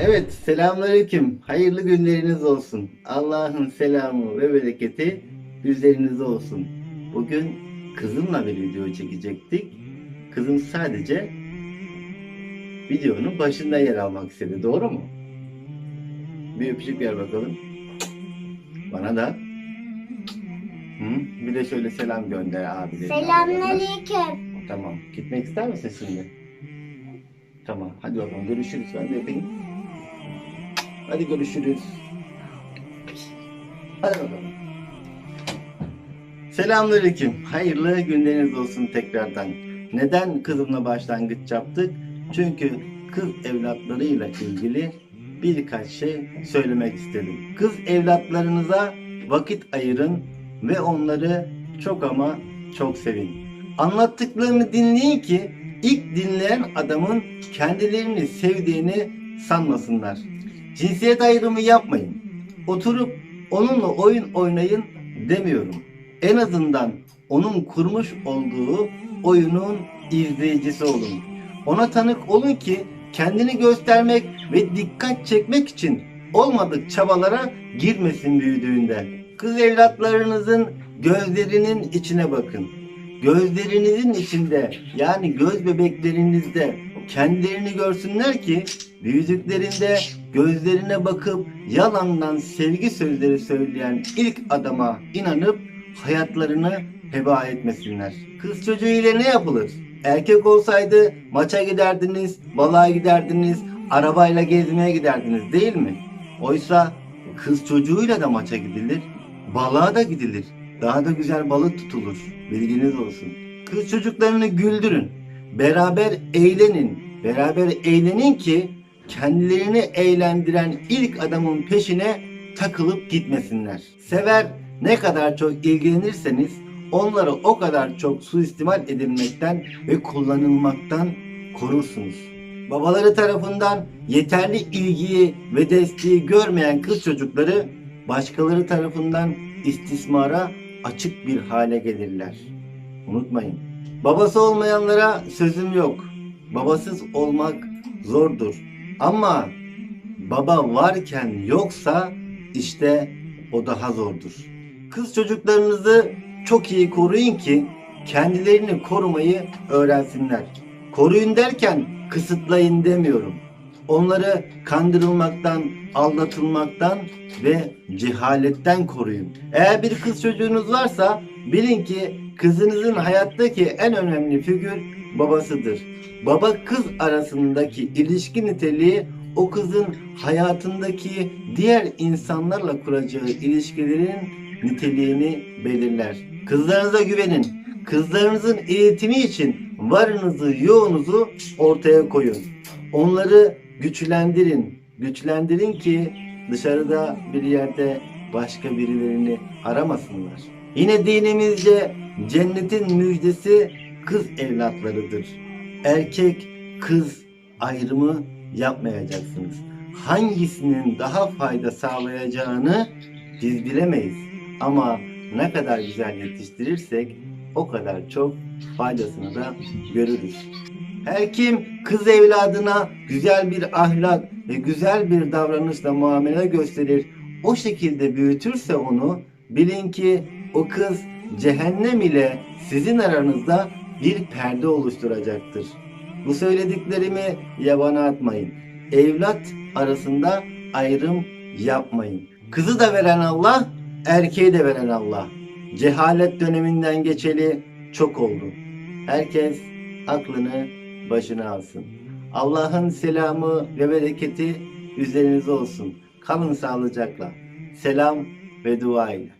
Evet, selamünaleyküm. Hayırlı günleriniz olsun. Allah'ın selamı ve bereketi üzerinizde olsun. Bugün kızımla bir video çekecektik. Kızım sadece videonun başında yer almak istedi. Doğru mu? Bir öpücük ver bakalım. Bana da. Hı? Bir de şöyle selam gönder abilerine. Selamünaleyküm. Tamam. Gitmek ister misin şimdi? Tamam. Hadi bakalım görüşürüz. Ben de öpeyim. Hadi görüşürüz. Hadi bakalım. Selamünaleyküm. Hayırlı günleriniz olsun tekrardan. Neden kızımla başlangıç yaptık? Çünkü kız evlatlarıyla ilgili birkaç şey söylemek istedim. Kız evlatlarınıza vakit ayırın ve onları çok ama çok sevin. Anlattıklarını dinleyin ki ilk dinleyen adamın kendilerini sevdiğini sanmasınlar. Cinsiyet ayrımı yapmayın. Oturup onunla oyun oynayın demiyorum. En azından onun kurmuş olduğu oyunun izleyicisi olun. Ona tanık olun ki kendini göstermek ve dikkat çekmek için olmadık çabalara girmesin büyüdüğünde. Kız evlatlarınızın gözlerinin içine bakın. Gözlerinizin içinde yani göz bebeklerinizde kendilerini görsünler ki büyüdüklerinde gözlerine bakıp yalandan sevgi sözleri söyleyen ilk adama inanıp hayatlarını heba etmesinler. Kız çocuğu ile ne yapılır? Erkek olsaydı maça giderdiniz, balığa giderdiniz, arabayla gezmeye giderdiniz değil mi? Oysa kız çocuğuyla da maça gidilir, balığa da gidilir. Daha da güzel balık tutulur. Bilginiz olsun. Kız çocuklarını güldürün. Beraber eğlenin. Beraber eğlenin ki kendilerini eğlendiren ilk adamın peşine takılıp gitmesinler. Sever ne kadar çok ilgilenirseniz onları o kadar çok suistimal edilmekten ve kullanılmaktan korursunuz. Babaları tarafından yeterli ilgiyi ve desteği görmeyen kız çocukları başkaları tarafından istismara açık bir hale gelirler. Unutmayın. Babası olmayanlara sözüm yok. Babasız olmak zordur. Ama baba varken yoksa işte o daha zordur. Kız çocuklarınızı çok iyi koruyun ki kendilerini korumayı öğrensinler. Koruyun derken kısıtlayın demiyorum. Onları kandırılmaktan, aldatılmaktan ve cehaletten koruyun. Eğer bir kız çocuğunuz varsa bilin ki kızınızın hayattaki en önemli figür babasıdır. Baba kız arasındaki ilişki niteliği o kızın hayatındaki diğer insanlarla kuracağı ilişkilerin niteliğini belirler. Kızlarınıza güvenin. Kızlarınızın eğitimi için varınızı, yoğunuzu ortaya koyun. Onları güçlendirin. Güçlendirin ki dışarıda bir yerde başka birilerini aramasınlar. Yine dinimizce cennetin müjdesi kız evlatlarıdır. Erkek, kız ayrımı yapmayacaksınız. Hangisinin daha fayda sağlayacağını biz bilemeyiz. Ama ne kadar güzel yetiştirirsek o kadar çok faydasını da görürüz. Her kim kız evladına güzel bir ahlak ve güzel bir davranışla muamele gösterir, o şekilde büyütürse onu, bilin ki o kız cehennem ile sizin aranızda bir perde oluşturacaktır. Bu söylediklerimi yabana atmayın. Evlat arasında ayrım yapmayın. Kızı da veren Allah, erkeği de veren Allah. Cehalet döneminden geçeli çok oldu. Herkes aklını başına alsın. Allah'ın selamı ve bereketi üzerinize olsun. Kalın sağlıcakla. Selam ve dua ile.